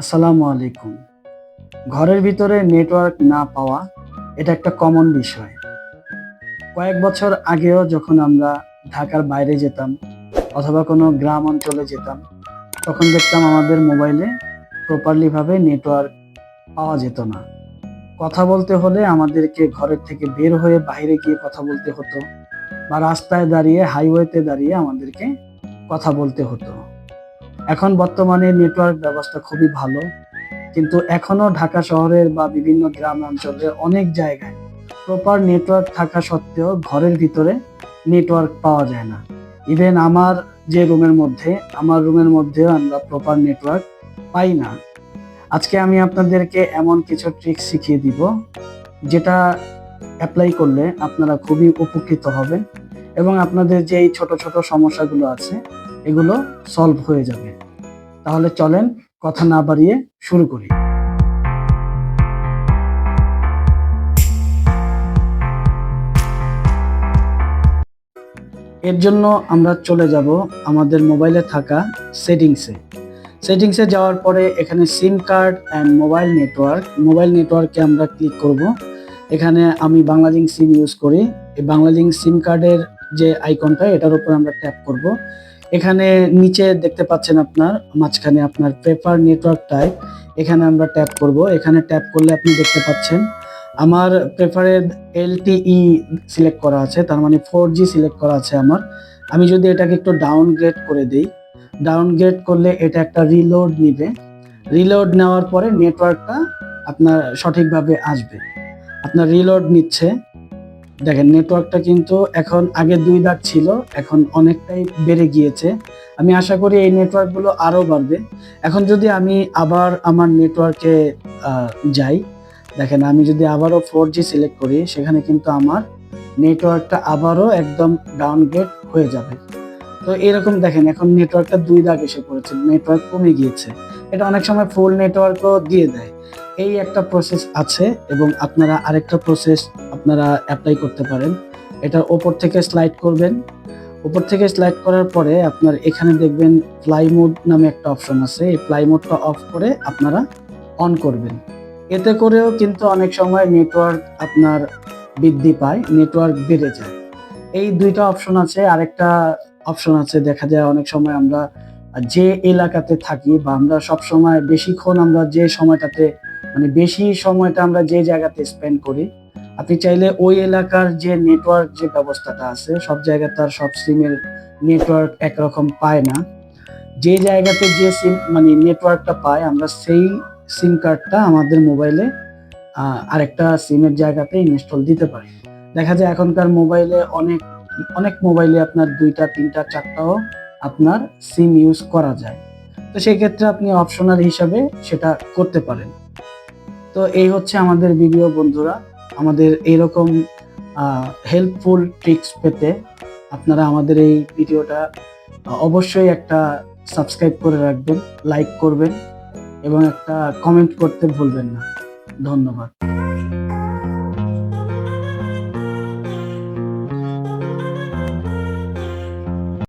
আসসালামু আলাইকুম। ঘরের ভিতরে নেটওয়ার্ক না পাওয়া, এটা একটা কমন বিষয়। কয়েক বছর আগেও যখন আমরা ঢাকার বাইরে যেতাম অথবা কোনো গ্রাম অঞ্চলে যেতাম, তখন দেখতাম আমাদের মোবাইলে প্রপারলিভাবে নেটওয়ার্ক পাওয়া যেত না। কথা বলতে হলে আমাদেরকে ঘরের থেকে বের হয়ে বাইরে গিয়ে কথা বলতে হতো বা রাস্তায় দাঁড়িয়ে হাইওয়েতে দাঁড়িয়ে আমাদেরকে কথা বলতে হতো। এখন বর্তমানে নেটওয়ার্ক ব্যবস্থা খুবই ভালো, কিন্তু এখনও ঢাকা শহরের বা বিভিন্ন গ্রাম অঞ্চলের অনেক জায়গায় প্রপার নেটওয়ার্ক থাকা সত্ত্বেও ঘরের ভিতরে নেটওয়ার্ক পাওয়া যায় না। ইভেন আমার যে রুমের মধ্যে, আমার রুমের মধ্যেও আমরা প্রপার নেটওয়ার্ক পাই না। আজকে আমি আপনাদেরকে এমন কিছু ট্রিক শিখিয়ে দিব, যেটা অ্যাপ্লাই করলে আপনারা খুবই উপকৃত হবেন এবং আপনাদের যে এই ছোট ছোট সমস্যাগুলো আছে এগুলো সলভ হয়ে যাবে। তাহলে চলেন কথা না বাড়িয়ে শুরু করি। এর জন্য আমরা চলে যাব আমাদের মোবাইলে থাকা সেটিংসে সেটিংসে যাওয়ার পরে এখানে SIM card and mobile network mobile নেটওয়ার্কে আমরা ক্লিক করব। এখানে আমি বাংলালিং সিম ইউজ করি। এই বাংলালিং সিম কার্ডের যে আইকনটা এটার উপর আমরা ট্যাপ করব। এখানে নিচে দেখতে পাচ্ছেন আপনার, মাঝখানে আপনার প্রেফার নেটওয়ার্ক টাইপ এখানে আমরা ট্যাপ করব। এখানে ট্যাপ করলে আপনি দেখতে পাচ্ছেন, আমার প্রেফারেড এলটিই সিলেক্ট করা আছে, তার মানে ফোর জি সিলেক্ট করা আছে আমার। আমি যদি এটাকে একটু ডাউনগ্রেড করে দিই ডাউনগ্রেড করলে এটা একটা রিলোড নিবে। রিলোড নেওয়ার পরে নেটওয়ার্কটা আপনার সঠিকভাবে আসবে। আপনার রিলোড নিচ্ছে। দেখেন নেটওয়ার্কটা কিন্তু এখন আগে দুই দাগ ছিল, এখন অনেকটাই বেড়ে গিয়েছে। আমি আশা করি এই নেটওয়ার্কগুলো আরও বাড়বে। এখন যদি আমি আবার আমার নেটওয়ার্কে যাই, দেখেন, আমি যদি আবারও ফোর জি সিলেক্ট করি, সেখানে কিন্তু আমার নেটওয়ার্কটা আবারও একদম ডাউনগ্রেড হয়ে যাবে। তো এরকম দেখেন, এখন নেটওয়ার্কটা দুই দাগ এসে পড়েছে নেটওয়ার্ক কমে গিয়েছে। এটা অনেক সময় ফুল নেটওয়ার্কও দিয়ে দেয়। এই একটা প্রসেস আছে এবং আপনারা আরেকটা প্রসেস আপনারা অ্যাপ্লাই করতে পারেন। এটার ওপর থেকে স্লাইড করবেন। উপর থেকে স্লাইড করার পরে আপনার এখানে দেখবেন ফ্লাই মোড নামে একটা অপশন আছে। এই ফ্লাই মোডটা অফ করে আপনারা অন করবেন। এতে করেও কিন্তু অনেক সময় নেটওয়ার্ক আপনার বৃদ্ধি পায় নেটওয়ার্ক বেড়ে যায়। এই দুইটা অপশন আছে। আরেকটা অপশন আছে। দেখা যায় অনেক সময় আমরা যে এলাকাতে থাকি বা আমরা সব সময় বেশিক্ষণ আমরা যে সময়টাতে মানে বেশি সময়টা আমরা যে জায়গাতে স্পেন্ড করি আপনি চাইলে ওই এলাকার যে নেটওয়ার্ক যে ব্যবস্থাটা আছে, সব জায়গায় তার সব সিমের নেটওয়ার্ক একরকম পায় না। যে জায়গাতে যে সিম মানে নেটওয়ার্কটা পায়, আমরা সেই সিম কার্ডটা আমাদের মোবাইলে আরেকটা সিমের জায়গাতে ইনস্টল দিতে পারি। দেখা যায় এখনকার মোবাইলে অনেক অনেক মোবাইলে আপনার দুইটা, তিনটা, চারটাও আপনার সিম ইউজ করা যায়। তো সেই ক্ষেত্রে আপনি অপশনাল হিসাবে সেটা করতে পারেন। তো এই হচ্ছে আমাদের ভিডিও বন্ধুরা। আমাদের এইরকম হেল্পফুল ট্রিক্স পেতে আপনারা আমাদের এই ভিডিওটা অবশ্যই একটা সাবস্ক্রাইব করে রাখবেন লাইক করবেন এবং একটা কমেন্ট করতে ভুলবেন না। ধন্যবাদ।